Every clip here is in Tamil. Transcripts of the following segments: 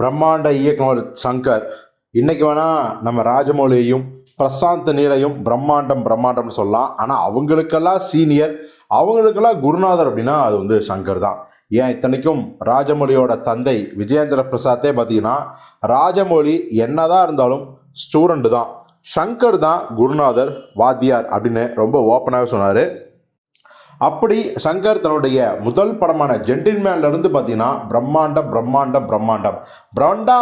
பிரம்மாண்ட இயக்குனர் சங்கர். இன்றைக்கி வேணால் நம்ம ராஜமௌலியையும் பிரசாந்த் நீரையும் பிரம்மாண்டம் பிரம்மாண்டம்னு சொல்லலாம். ஆனால் அவங்களுக்கெல்லாம் சீனியர் அவங்களுக்கெல்லாம் குருநாதர் அப்படின்னா அது வந்து சங்கர் தான். ஏன் இத்தனைக்கும் ராஜமௌலியோட தந்தை விஜயேந்திர பிரசாத்தே பார்த்தீங்கன்னா ராஜமொழி என்னதான் இருந்தாலும் ஸ்டூடெண்ட்டு தான். சங்கர் தான் குருநாதர் வாத்தியார் அப்படின்னு ரொம்ப ஓப்பனாகவே சொன்னார். அப்படி சங்கர் தன்னுடைய முதல் படமான ஜென்டில்மேன்ல இருந்து பார்த்தீங்கன்னா பிரம்மாண்டம் பிரம்மாண்டம் பிரம்மாண்டம். பிரம்மாண்டா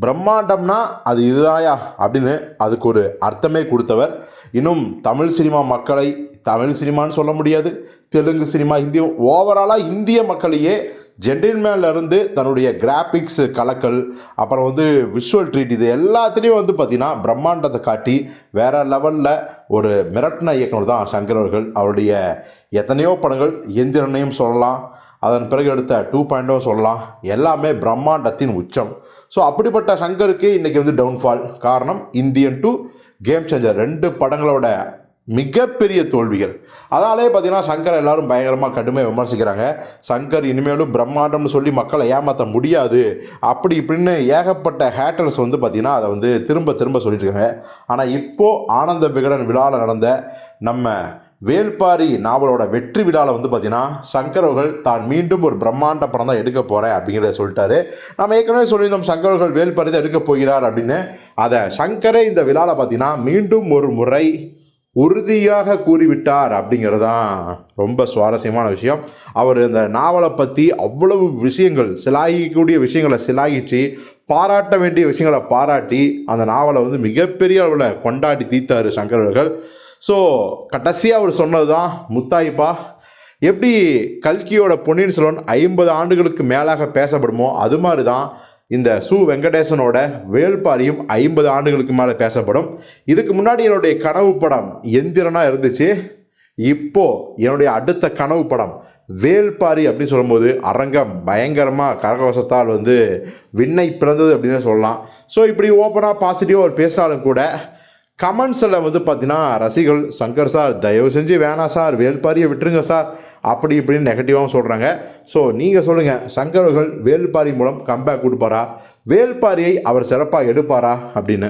பிரம்மாண்டம்னா அது இதுதாயா அப்படின்னு அதுக்கு ஒரு அர்த்தமே கொடுத்தவர். இன்னும் தமிழ் சினிமா மக்களை தமிழ் சினிமான்னு சொல்ல முடியாது. தெலுங்கு சினிமா ஹிந்தி ஓவராலாக இந்திய மக்களையே ஜென்டில்மேன்லேருந்து தன்னுடைய கிராஃபிக்ஸ் கலக்கல் அப்புறம் வந்து விஷுவல் ட்ரீட் இது எல்லாத்துலேயும் வந்து பார்த்திங்கன்னா பிரம்மாண்டத்தை காட்டி வேற லெவலில் ஒரு மிரட்டின இயக்குனர் தான் சங்கர் அவர்கள். அவருடைய எத்தனையோ படங்கள் எந்திரனையும் சொல்லலாம். அதன் பிறகு எடுத்த டூ பாயிண்டும் oh சொல்லலாம். எல்லாமே பிரம்மாண்டத்தின் உச்சம். ஸோ அப்படிப்பட்ட சங்கருக்கு இன்றைக்கி வந்து டவுன்ஃபால் காரணம் இந்தியன் டூ கேம் சேஞ்சர் ரெண்டு படங்களோட மிகப்பெரிய தோல்விகள். அதனாலே பார்த்தீங்கன்னா சங்கர் எல்லாரும் பயங்கரமாக கடுமையாக விமர்சிக்கிறாங்க. சங்கர் இனிமேலும் பிரம்மாண்டம்னு சொல்லி மக்களை ஏமாற்ற முடியாது. அப்படி இப்படின்னு ஏகப்பட்ட ஹேட்டர்ஸ் வந்து பார்த்திங்கன்னா அதை வந்து திரும்ப திரும்ப சொல்லிட்டு இருக்காங்க. ஆனால் இப்போது ஆனந்த விகடன் விழாவில் நடந்த நம்ம வேல்பாரி நாவலோட வெற்றி விழாவில் வந்து பார்த்தீங்கன்னா சங்கர் அவர்கள் தான் மீண்டும் ஒரு பிரம்மாண்ட படம் தான் எடுக்க போகிறேன் அப்படிங்கிறத சொல்லிட்டாரு. நம்ம ஏற்கனவே சொல்லியிருந்தோம் சங்கர் அவர்கள் வேல்பாரி தான் எடுக்க போகிறார் அப்படின்னு. அதை சங்கரே இந்த விழாவில் பார்த்தீங்கன்னா மீண்டும் ஒரு முறை உறுதியாக கூறிவிட்டார் அப்படிங்கிறது தான் ரொம்ப சுவாரஸ்யமான விஷயம். அவர் இந்த நாவலை பற்றி அவ்வளவு விஷயங்கள் சிலாகிக்கக்கூடிய விஷயங்களை சிலாகிச்சு பாராட்ட வேண்டிய விஷயங்களை பாராட்டி அந்த நாவலை வந்து மிகப்பெரிய அளவில் கொண்டாடி தீர்த்தார் சங்கர் அவர்கள். ஸோ கடைசியாக அவர் சொன்னது தான் முத்தாய்ப்பா எப்படி கல்கியோட பொன்னியின் செல்வன் ஐம்பது ஆண்டுகளுக்கு மேலாக பேசப்படுமோ அது மாதிரி தான் இந்த சு வெங்கடேசனோட வேள்பாரியும் ஐம்பது ஆண்டுகளுக்கு மேலே பேசப்படும். இதுக்கு முன்னாடி என்னுடைய கனவு படம் எந்திரனாக இருந்துச்சு. இப்போ என்னுடைய அடுத்த கனவு படம் வேல்பாரி அப்படின்னு சொல்லும்போது அரங்கம் பயங்கரமாக கரகவசத்தால் வந்து விண்ணை பிறந்தது அப்படின்னு சொல்லலாம். ஸோ இப்படி ஓப்பனாக பாசிட்டிவாக ஒரு பேசினாலும் கூட கமெண்ட்ஸில் வந்து பார்த்தீங்கன்னா ரசிகர்கள் சங்கர் சார் தயவு செஞ்சு வேணாம் சார் வேல்பாரியை விட்டுருங்க சார் அப்படி இப்படின்னு நெகட்டிவாகவும் சொல்கிறாங்க ஸோ நீங்கள் சொல்லுங்கள் சங்கர்கள் வேல்பாரி மூலம் கம்பேக் கொடுப்பாரா? வேல்பாரியை அவர் சிறப்பாக எடுப்பாரா? அப்படின்னு.